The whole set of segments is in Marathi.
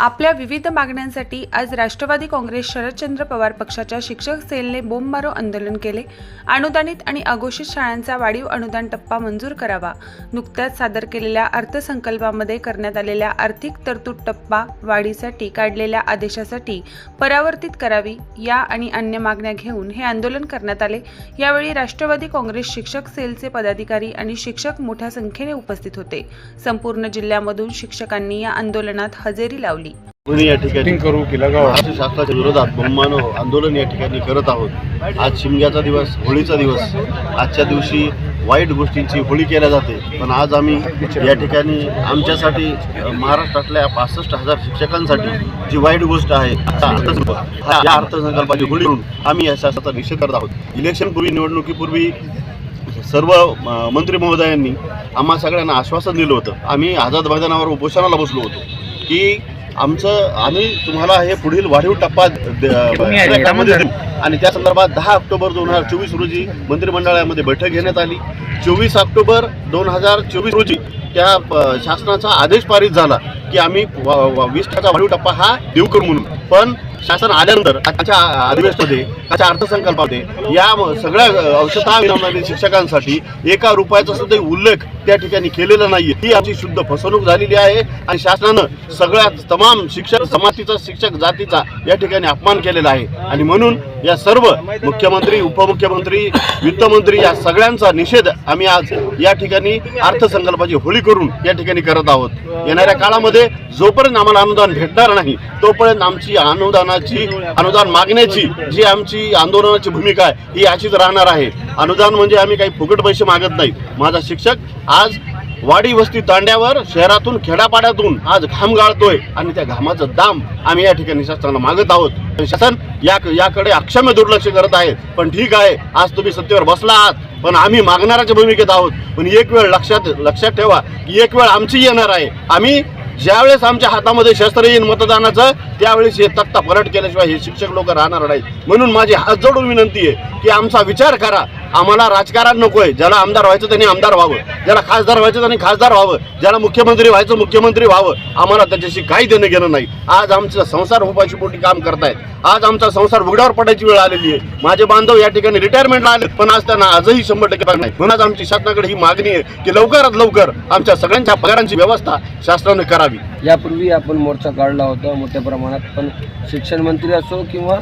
आपल्या विविध मागण्यांसाठी आज राष्ट्रवादी काँग्रेस शरदचंद्र पवार पक्षाच्या शिक्षक सेलने बोंबमारो आंदोलन केले. अनुदानित आणि अघोषित शाळांचा वाढीव अनुदान टप्पा मंजूर करावा. नुकत्याच सादर केलेल्या अर्थसंकल्पामध्ये करण्यात आलेल्या आर्थिक तरतूद टप्पा वाढीसाठी काढलेल्या आदेशासाठी परावर्तित करावी या आणि अन्य मागण्या घेऊन हे आंदोलन करण्यात आले. यावेळी राष्ट्रवादी काँग्रेस शिक्षक सेलचे पदाधिकारी आणि शिक्षक मोठ्या संख्येने उपस्थित होते. संपूर्ण जिल्ह्यामधून शिक्षकांनी या आंदोलनात हजेरी लावली. या ठिकाणी करू की लगाव महाराष्ट्र शासनाच्या विरोधात बहुमानो आंदोलन या ठिकाणी करत आहोत. आज शिमग्याचा दिवस होळीचा दिवस. आजच्या दिवशी वाईट गोष्टींची होळी केल्या जाते. पण आज आम्ही या ठिकाणी आमच्यासाठी महाराष्ट्रातल्या पासष्ट हजार शिक्षकांसाठी जी वाईट गोष्ट आहे हा- या अर्थसंकल्पाची होळी करून आम्ही या शासनाचा निषेध करत आहोत. इलेक्शनपूर्वी निवडणुकीपूर्वी सर्व मंत्री महोदयांनी आम्हा सगळ्यांना आश्वासन दिलं होतं. आम्ही आझाद मैदानावर उपोषणाला बसलो होतो की आमचं आम्ही तुम्हाला हे पुढील वाढीव टप्पा देऊ. आणि त्या संदर्भात दहा ऑक्टोबर दोन हजार चोवीस रोजी मंत्रिमंडळामध्ये बैठक घेण्यात आली. चोवीस ऑक्टोबर दोन हजार चोवीस रोजी त्या शासनाचा आदेश पारित झाला की आम्ही वीस टक्का वाढीव टप्पा हा देऊ करू म्हणून. पण शासन आल्यानंतर आजच्या अधिवेशनामध्ये त्याच्या अर्थसंकल्पामध्ये या सगळ्या औषधा अंशतः शिक्षकांसाठी एका रुपयाचा सुद्धा उल्लेख त्या ठिकाणी केलेला नाहीये. ही आमची शुद्ध फसवणूक झालेली आहे आणि शासनानं सगळ्या तमाम शिक्षक समातीचा शिक्षक जातीचा या ठिकाणी अपमान केलेला आहे. आणि म्हणून या सर्व मुख्यमंत्री उपमुख्यमंत्री वित्तमंत्री या सगळ्यांचा निषेध आम्ही आज या ठिकाणी अर्थसंकल्पाची होळी करून या ठिकाणी करत आहोत. येणाऱ्या काळामध्ये जोपर्यंत आम्हाला अनुदान भेटणार नाही तोपर्यंत आमची अनुदानाची अनुदान मागण्याची जी आमची आंदोलनाची भूमिका आहे ही अशीच राहणार आहे. अनुदान म्हणजे आम्ही काही फुकट पैसे मागत नाही. माझा शिक्षक आज वाडी वस्ती तांड्यावर शहरातून खेड्यापाड्यातून आज घाम गाळतोय आणि त्या घामाचं दाम आम्ही या ठिकाणी शासनाला मागत आहोत. शासन या याकडे अक्षम्य दुर्लक्ष करत आहे. पण ठीक आहे आज तुम्ही सत्तेवर बसला आहात पण आम्ही मागणाऱ्याच्या भूमिकेत आहोत. पण एक वेळ लक्षात लक्षात ठेवा की एक वेळ आमची येणार आहे. आम्ही ज्यावेळेस आमच्या हातामध्ये शस्त्र येईल मतदानाचं त्यावेळेस हे तक्ता पलट केल्याशिवाय हे शिक्षक लोक राहणार नाहीत. म्हणून माझी हात जोडून विनंती आहे की आमचा विचार करा. आम्हाला राजकारण नकोय. ज्याला आमदार व्हायचं त्यांनी आमदार व्हावं. ज्याला खासदार व्हायचं त्यांनी खासदार व्हावं. ज्याला मुख्यमंत्री व्हायचं मुख्यमंत्री व्हावं. आम्हाला त्याच्याशी काही देणं घेणं नाही. आज आमचा संसार उपाशी पोटी काम करतायत. आज आमचा संसार उघड्यावर पडायची वेळ आलेली आहे. माझे बांधव या ठिकाणी रिटायरमेंटला आले पण आज त्यांना आजही शंभर टक्के नाही. म्हणून आमची शासनाकडे ही मागणी आहे की लवकरात लवकर आमच्या सगळ्यांच्या पगारांची व्यवस्था शासनाने करावी. यापूर्वी आपण मोर्चा काढला होता मोठ्या प्रमाणात पण शिक्षण मंत्री असो किंवा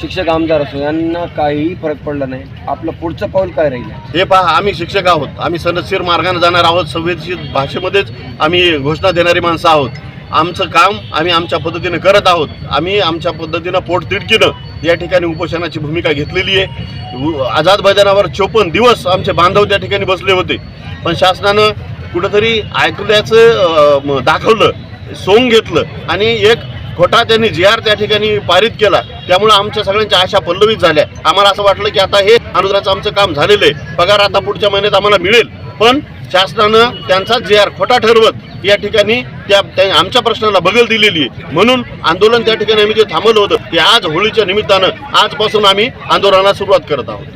शिक्षक आमदार असो यांना काहीही फरक पडला नाही. आपलं पुढचं पाऊल काय राहील? हे पहा आम्ही शिक्षक आहोत. आम्ही सनदशीर मार्गाने जाणार आहोत. संवेदनशील भाषेमध्येच आम्ही घोषणा देणारी माणसं आहोत. आमचं काम आम्ही आमच्या पद्धतीनं करत आहोत. आम्ही आमच्या पद्धतीनं पोटतिडकीनं या ठिकाणी उपोषणाची भूमिका घेतलेली आहे. आझाद मैदानावर चोपन्न दिवस आमचे बांधव त्या ठिकाणी बसले होते. पण शासनानं कुठंतरी ऐकल्याचं दाखवलं सोंग घेतलं आणि एक खोटा त्यांनी जी आर त्या ठिकाणी पारित केला. त्यामुळे आमच्या सगळ्यांच्या आशा पल्लवित झाल्या. आम्हाला असं वाटलं की आता हे अनुदानाचं आमचं काम झालेलं आहे. पगार आता पुढच्या महिन्यात आम्हाला मिळेल. पण शासनानं त्यांचा जे आर खोटा ठरवत या ठिकाणी त्या त्या- आमच्या प्रश्नाला बगल दिलेली आहे. म्हणून आंदोलन त्या ठिकाणी आम्ही जे थांबवलं होतं ते आज होळीच्या निमित्तानं आजपासून आम्ही आंदोलनाला सुरुवात करत आहोत.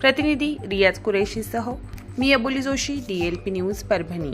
प्रतिनिधी रियाज कुरेशीसह मी Aboli Joshi D L P news Parbhani.